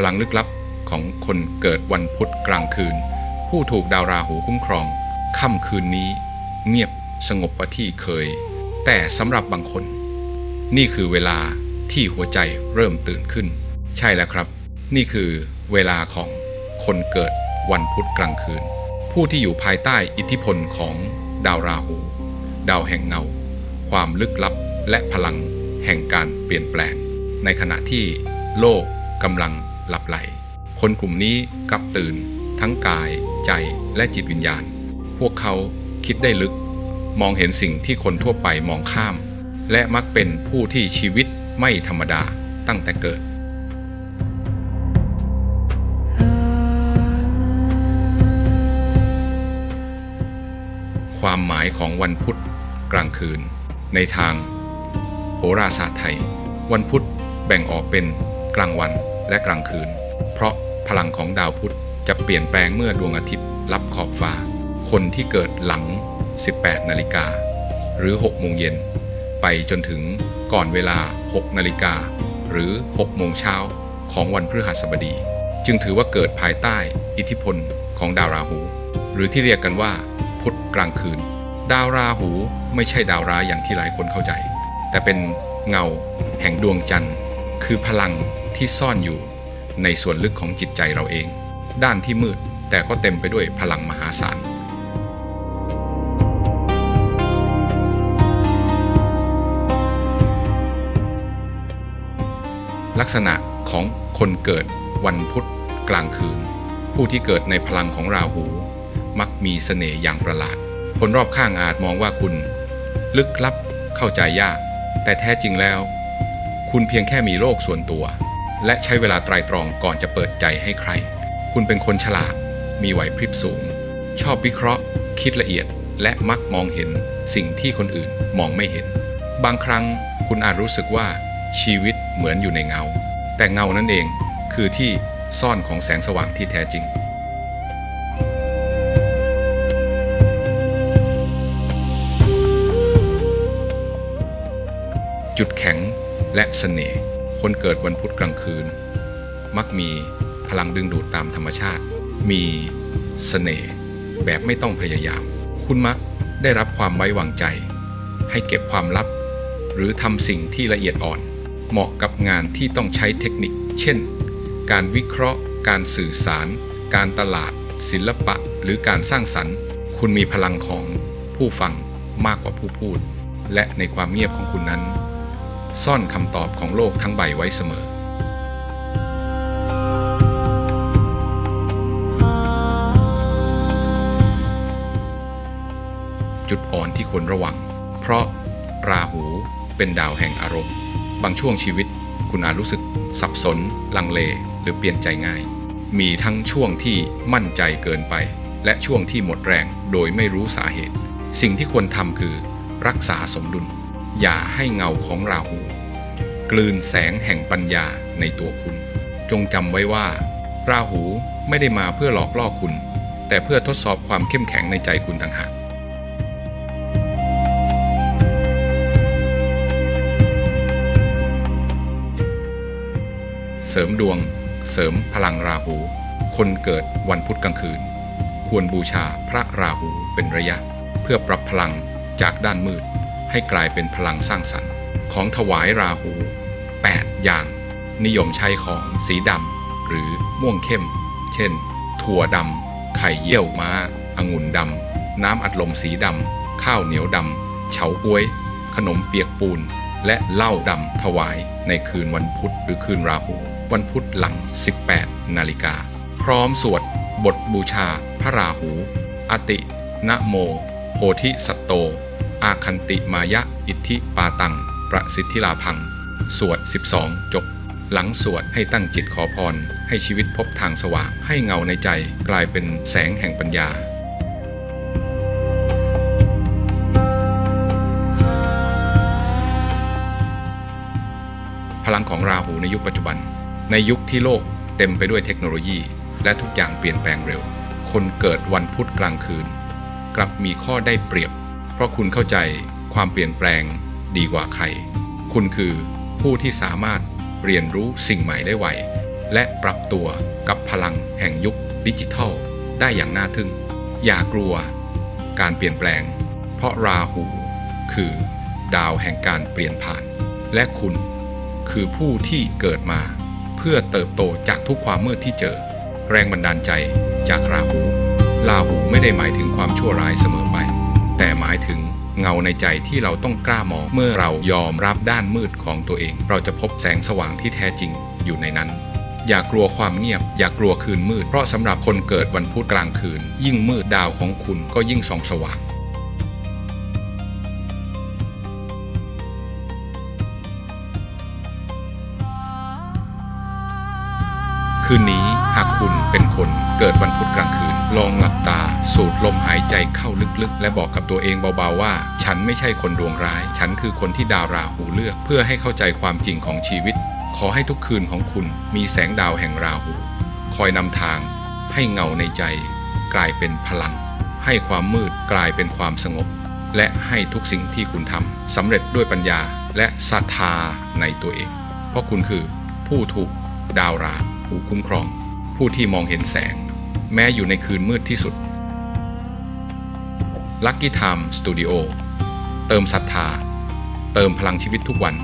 พลังลึกลับของคนเกิดวันพุธกลางคืน ผู้ถูกดาวราหูคุ้มครอง ค่ำคืนนี้ เงียบสงบกว่าที่เคย แต่สำหรับบางคน นี่คือเวลาที่หัวใจเริ่มตื่นขึ้น ใช่แล้วครับ นี่คือเวลาของคนเกิดวันพุธกลางคืน ผู้ที่อยู่ภายใต้อิทธิพลของดาวราหู ดาวแห่งเงา ความลึกลับและพลังแห่งการเปลี่ยนแปลง ในขณะที่โลกกำลัง หลับไหล คนกลุ่มนี้กลับตื่น ทั้งกาย ใจและจิตวิญญาณ พวกเขาคิดได้ลึก มองเห็นสิ่งที่คนทั่วไปมองข้าม และมักเป็นผู้ที่ชีวิตไม่ธรรมดาตั้งแต่เกิดความหมายของวันพุธกลางคืน ในทาง โหราศาสตร์ไทย วันพุธแบ่งออกเป็นกลางวัน และกลางคืน เพราะพลังของดาวพุธจะเปลี่ยนแปลงเมื่อดวงอาทิตย์ลับขอบฟ้า คนที่เกิดหลัง 18 นาฬิกา หรือ 6 โมงเย็น ไปจนถึงก่อนเวลา 6 นาฬิกา หรือ 6 โมงเช้าของวันพฤหัสบดี จึงถือว่าเกิดภายใต้อิทธิพลของดาวราหู หรือที่เรียกกันว่า พุธกลางคืน ดาวราหูไม่ใช่ดาวร้ายอย่างที่หลายคนเข้าใจ แต่เป็นเงาแห่งดวงจันทร์ คือพลัง ที่ซ่อนอยู่ในส่วนลึกของจิตใจเราเอง ด้านที่มืดแต่ก็เต็มไปด้วยพลังมหาศาลลักษณะของคนเกิดวันพุธกลางคืน ผู้ที่เกิดในพลังของราหู มักมีเสน่ห์อย่างประหลาด คนรอบข้างอาจมองว่าคุณ ลึกลับเข้าใจยาก แต่แท้จริงแล้ว คุณเพียงแค่มีโลกส่วนตัว และใช้เวลาไตรตรองก่อนจะเปิดใจให้ใคร คุณเป็นคนฉลาด มีไหวพริบสูง ชอบวิเคราะห์ คิดละเอียด และมักมองเห็นสิ่งที่คนอื่นมองไม่เห็น บางครั้งคุณอาจรู้สึกว่าชีวิตเหมือนอยู่ในเงา แต่เงานั่นเองคือที่ซ่อนของแสงสว่างที่แท้จริง จุดแข็งและเสน่ห์ คนเกิดวันพุธกลางคืน มักมีพลังดึงดูดตามธรรมชาติ มีเสน่ห์แบบไม่ต้องพยายาม คุณมักได้รับความไว้วางใจ ให้เก็บความลับ หรือทำสิ่งที่ละเอียดอ่อน เหมาะกับงานที่ต้องใช้เทคนิค เช่น การวิเคราะห์ การสื่อสาร การตลาด ศิลปะ หรือการสร้างสรรค์ คุณมีพลังของผู้ฟังมากกว่าผู้พูด และในความเงียบของคุณนั้น ซ่อนคำตอบของโลกทั้งใบไว้เสมอจุดอ่อนที่ควรระวัง เพราะราหูเป็นดาวแห่งอารมณ์ บางช่วงชีวิต คุณอาจรู้สึก สับสน ลังเล หรือเปลี่ยนใจง่าย มีทั้งช่วงที่มั่นใจเกินไป และช่วงที่หมดแรงโดยไม่รู้สาเหตุ สิ่งที่ควรทำคือ รักษาสมดุล อย่าให้เงาของราหูกลืนแสงแห่งปัญญาในตัวคุณ จงจำไว้ว่า ราหูไม่ได้มาเพื่อหลอกล่อคุณ แต่เพื่อทดสอบความเข้มแข็งในใจคุณต่างหากเสริมดวง เสริมพลังราหู คนเกิดวันพุธกลางคืน ควรบูชาพระราหูเป็นระยะ เพื่อปรับพลังจากด้านมืด ให้กลายเป็นพลังสร้างสรรค์ ของถวายราหู 8 อย่าง นิยมใช้ของสีดำหรือม่วงเข้ม เช่น ถั่วดำไข่เยี่ยวม้าองุ่นดำน้ำอัดลมสีดำข้าวเหนียวดำเฉาก้วย ขนมเปียกปูน และเหล้าดำถวายในคืนวันพุธหรือคืนราหู วันพุธหลัง 18 นาฬิกา พร้อมสวดบทบูชาพระราหู อตินะโม โพธิสัตโต อาคันติมายะอิทธิปาตัง ประสิทธิลาพัง สวด 12 จบ หลังสวดให้ตั้งจิตขอพร ให้ชีวิตพบทางสว่าง ให้เงาในใจกลายเป็นแสงแห่งปัญญาพลังของราหูในยุคปัจจุบัน ในยุคที่โลกเต็มไปด้วยเทคโนโลยี และทุกอย่างเปลี่ยนแปลงเร็ว คนเกิดวันพุธกลางคืน กลับมีข้อได้เปรียบ เพราะคุณเข้าใจความเปลี่ยนแปลงดีกว่าใคร คุณคือผู้ที่สามารถเรียนรู้สิ่งใหม่ได้ไว และปรับตัวกับพลังแห่งยุคดิจิทัล ได้อย่างน่าทึ่ง อย่ากลัวการเปลี่ยนแปลง เพราะราหูคือดาวแห่งการเปลี่ยนผ่าน และคุณคือผู้ที่เกิดมา เพื่อเติบโตจากทุกความมืดที่เจอ แรงบันดาลใจจากราหู ราหูไม่ได้หมายถึงความชั่วร้ายเสมอไป แต่หมายถึงเงาในใจที่เราต้องกล้ามอง เมื่อเรายอมรับด้านมืดของตัวเอง เราจะพบแสงสว่างที่แท้จริงอยู่ในนั้น อย่ากลัวความเงียบ อย่ากลัวคืนมืด เพราะสำหรับคนเกิดวันพุธกลางคืน ยิ่งมืดดาวของคุณก็ยิ่งส่องสว่างคืนนี้หากคุณเป็นคนเกิดวันพุธกลางคืน ลองหลับตา สูดลมหายใจเข้าลึกๆ และบอกกับตัวเองเบาๆว่า ฉันไม่ใช่คนดวงร้าย ฉันคือคนที่ดาวราหูเลือก เพื่อให้เข้าใจความจริงของชีวิต ขอให้ทุกคืนของคุณมีแสงดาวแห่งราหู คอยนำทาง ให้เงาในใจ กลายเป็นพลัง ให้ความมืดกลายเป็นความสงบ และให้ทุกสิ่งที่คุณทำสำเร็จด้วยปัญญาและศรัทธาในตัวเอง เพราะคุณคือผู้ถูกดาวราหูคุ้มครอง ผู้ที่มองเห็นแสง แม้อยู่ในคืนมืดที่สุด Lucky Time Studio เติมศรัทธา เติมพลังชีวิตทุกวัน